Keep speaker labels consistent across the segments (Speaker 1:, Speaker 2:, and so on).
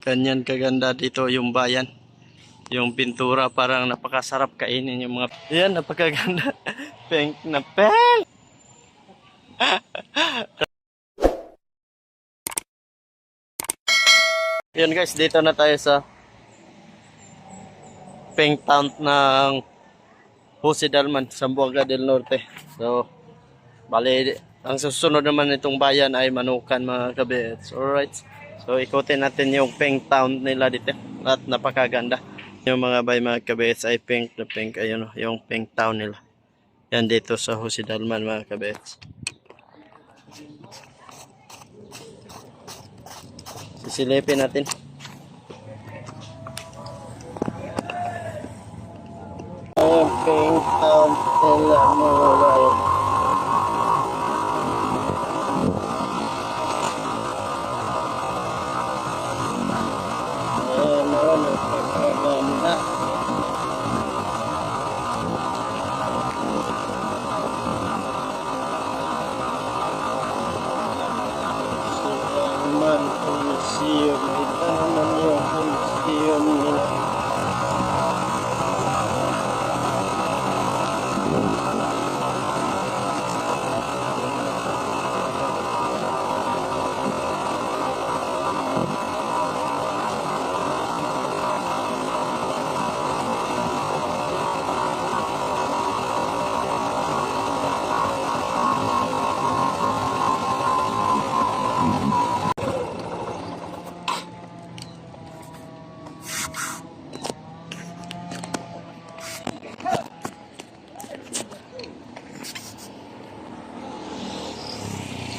Speaker 1: Ganyan kaganda dito yung bayan. Yung pintura parang napakasarap kainin yung mga... Yan, napakaganda. Pink na pink! Yan guys, dito na tayo sa Pink Town ng Jose Dalman, Zamboanga del Norte. So, bali, ang susunod naman itong bayan ay Manukan mga kabits. Alright. So, ikutin natin yung Pink Town nila dito. At napakaganda. Yung mga bay mga kabits ay pink na pink. Ayun, oh, yung Pink Town nila. Yan dito sa Jose Dalman mga kabits. Sisilipin natin. Ang Pink Town nila mga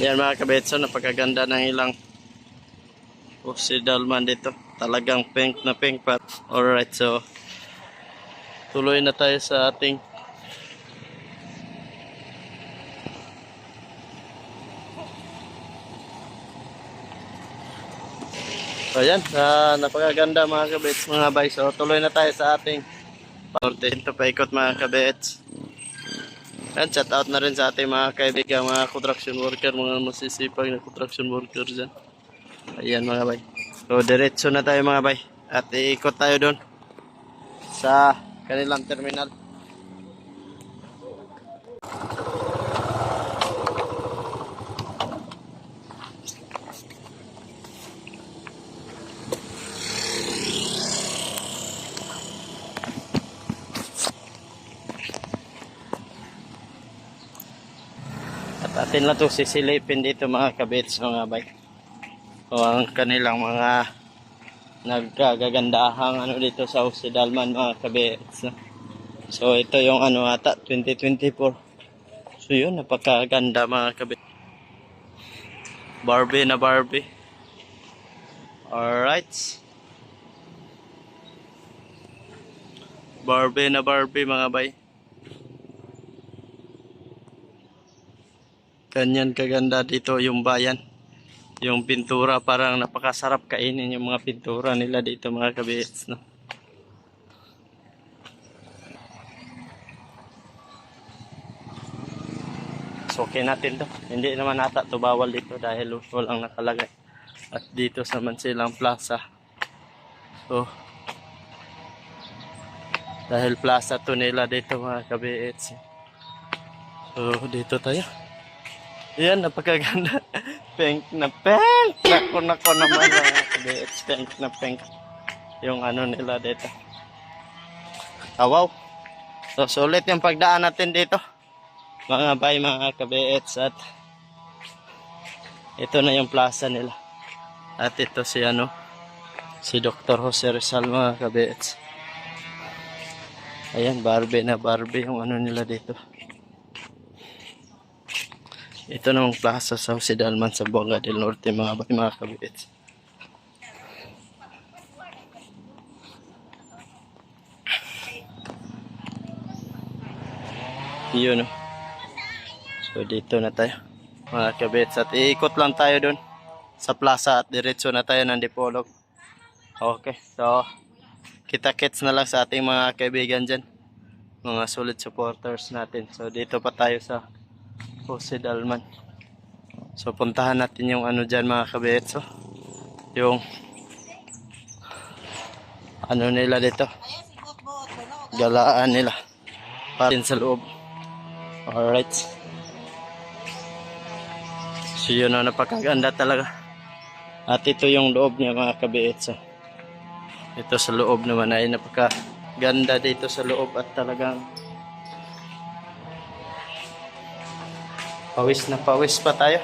Speaker 1: Yan mga kabetso, napakaganda ng ilang Jose Dalman dito. Talagang pink na pink pa. Alright, so tuloy na tayo sa ating So yan, ah, napakaganda mga kabets, mga bay. So tuloy na tayo sa ating norte. Ito paikot mga kabets. Yan, shout out na rin sa ating mga kaibigan, mga construction worker, mga masisipag na construction worker dyan. Ayan mga bay. So diretso na tayo mga bay. At iikot tayo doon sa kanilang terminal. At atin lang ito sisilipin dito mga kabits mga bay. O ang kanilang mga nagkagagandahang ano dito sa Jose Dalman mga kabits. So ito yung ano ata 2024. So yun napakaganda mga kabits. Barbie na Barbie. Alright. Barbie na Barbie mga bay. Ganyan kaganda dito yung bayan. Yung pintura parang napakasarap kainin yung mga pintura nila dito mga kabits. No? So okay natin to. Hindi naman nata to bawal dito dahil walang nakalagay. At dito naman silang plaza. So dahil plaza to nila dito mga kabits. So dito tayo. Yan, napakaganda. Pink na pink. Nako, nako naman. mga kabits. Pink na pink. Yung ano nila dito. Ah, wow. So, sulit yung pagdaan natin dito. Mga bay, mga kabits. At ito na yung plaza nila. At ito si ano, si Dr. Jose Rizal, mga kabits. Ayan, Barbie na Barbie yung ano nila dito. Ito namang plaza sa Jose Dalman sa Buanga del Norte mga bay, mga kabits. Yun oh. So dito na tayo mga kabits at iikot lang tayo dun sa plaza at diretso na tayo ng Dipolog. Okay, so kita-kits na lang sa ating mga kaibigan dyan. Mga solid supporters natin. So dito pa tayo sa Jose Dalman. So puntahan natin yung ano dyan mga kabetso. Yung ano nila dito. Galaan nila. Para sa loob. Alright. So yun ang napakaganda talaga. At ito yung loob niya mga kabiit. So, ito sa loob naman ay napakaganda dito sa loob at talagang pawis na pawis pa tayo.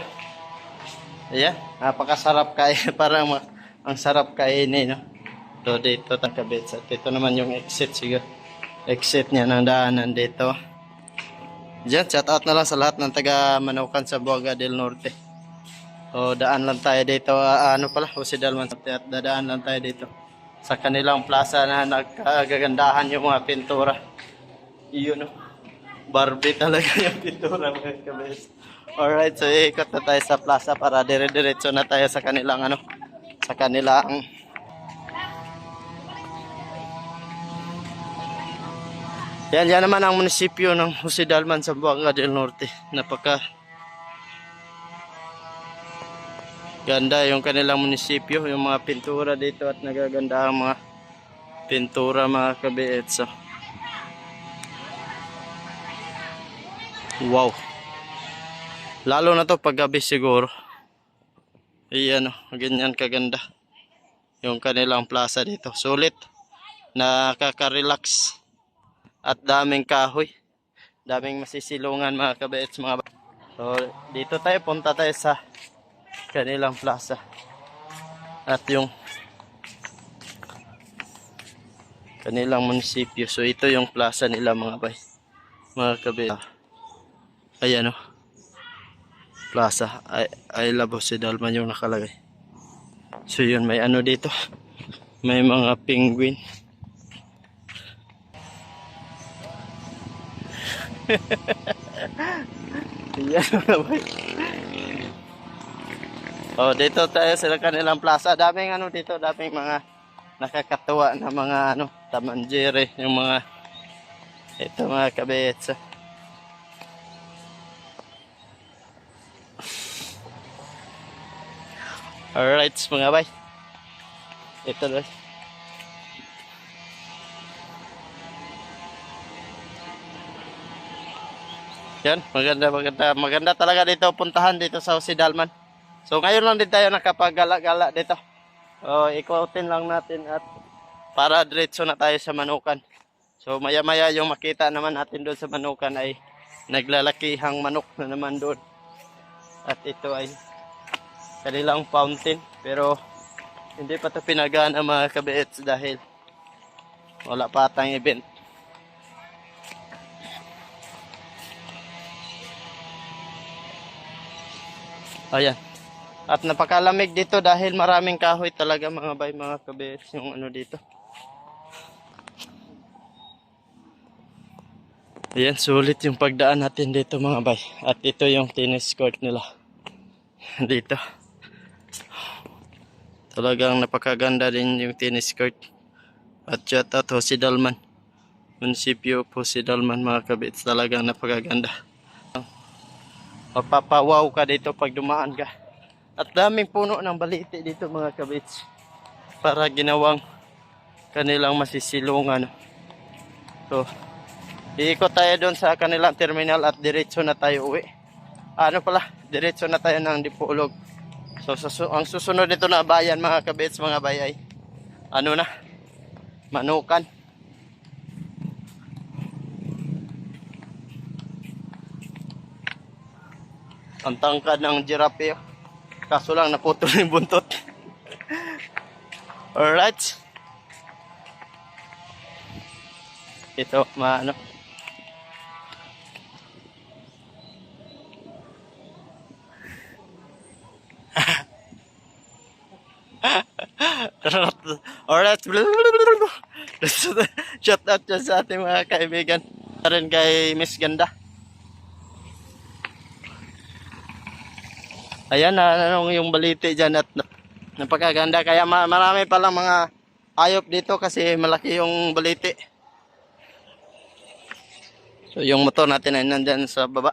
Speaker 1: Ayan, napakasarap kain. Parang ang sarap kainin, no? So, dito tayo kabits. At ito naman yung exit siguro. Exit niya ng daanan dito. Diyan, shout out na lang sa lahat ng taga Manukan sa Buaga del Norte. O daan lang tayo dito, ah, ano pala, Jose Dalman at dadaan lang tayo dito sa kanilang plaza na nagkagagandahan yung mga pintura. Iyon no. Barbie talaga yung pintura mga kabis. Alright, so ikot na tayo sa plaza para dire-diretso na tayo sa kanilang ano, sa kanilang Yan, yan naman ang munisipyo ng Jose Dalman sa Buanga del Norte. Napaka ganda yung kanilang munisipyo, yung mga pintura dito at nagaganda ang mga pintura mga kabiet. So. Wow. Lalo na to pag gabi siguro. Iyan o, ganyan kaganda. Yung kanilang plaza dito. Sulit. Nakaka-relax. At daming kahoy. Daming masisilungan mga kabiets mga So, dito tayo, punta tayo sa kanilang plaza. At yung kanilang munisipyo. So, ito yung plaza nila mga bay. Mga kabiets. Ayan o. Plaza. I, I love Jose Dalman yung nakalagay. So, yun. May ano dito. May mga penguin. Oh, dito tayo sa kanilang plaza. Daming ano dito, daming mga nakakatuwa na mga ano, tamanjere, yung mga ito mga kabetsa. Alright, mga bay. Ito na. Yan, maganda, maganda. Maganda talaga dito puntahan dito sa Jose Dalman. So ngayon lang din tayo nakapagala-gala dito. O, ikutin lang natin at para diretso na tayo sa Manukan. So maya-maya yung makita naman natin doon sa Manukan ay naglalakihang manok na naman doon. At ito ay kanilang fountain. Pero hindi pa ito pinagana mga kabeets dahil wala pa atang event. Ayan. At napakalamig dito dahil maraming kahoy talaga mga bay mga kabes yung ano dito. Ayan, sulit yung pagdaan natin dito mga bay. At ito yung tennis court nila. Dito. Talagang napakaganda din yung tennis court. At shout out Jose Dalman. Munisipyo po si Dalman mga kabits. Talagang napakaganda. Mapapawaw ka dito pag dumaan ka. At daming puno ng baliti dito mga kabits. Para ginawang kanilang masisilungan. So, iikot tayo doon sa kanilang terminal at diretso na tayo uwi. Ano pala, diretso na tayo ng Dipolog. So, sa su- ang susunod nito na bayan mga kabits, mga bayay. Ano na? Manukan. Ang tangkad ng giraffe. oh. Kaso lang naputol yung buntot. Alright. Ito, maano. Alright. Shout out dyan sa ating mga kaibigan. Rin kay Miss Ganda. Ayan na ano yung baliti dyan at nap- napakaganda. Kaya ma- marami palang mga hayop dito kasi malaki yung baliti. So yung motor natin ay nandyan sa baba.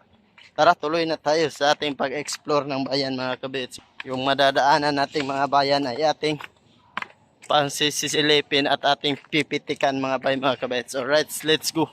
Speaker 1: Tara tuloy na tayo sa ating pag-explore ng bayan mga kabits. Yung madadaanan nating mga bayan ay ating pansisisilipin at ating pipitikan mga bay mga kabets. Alright, let's go.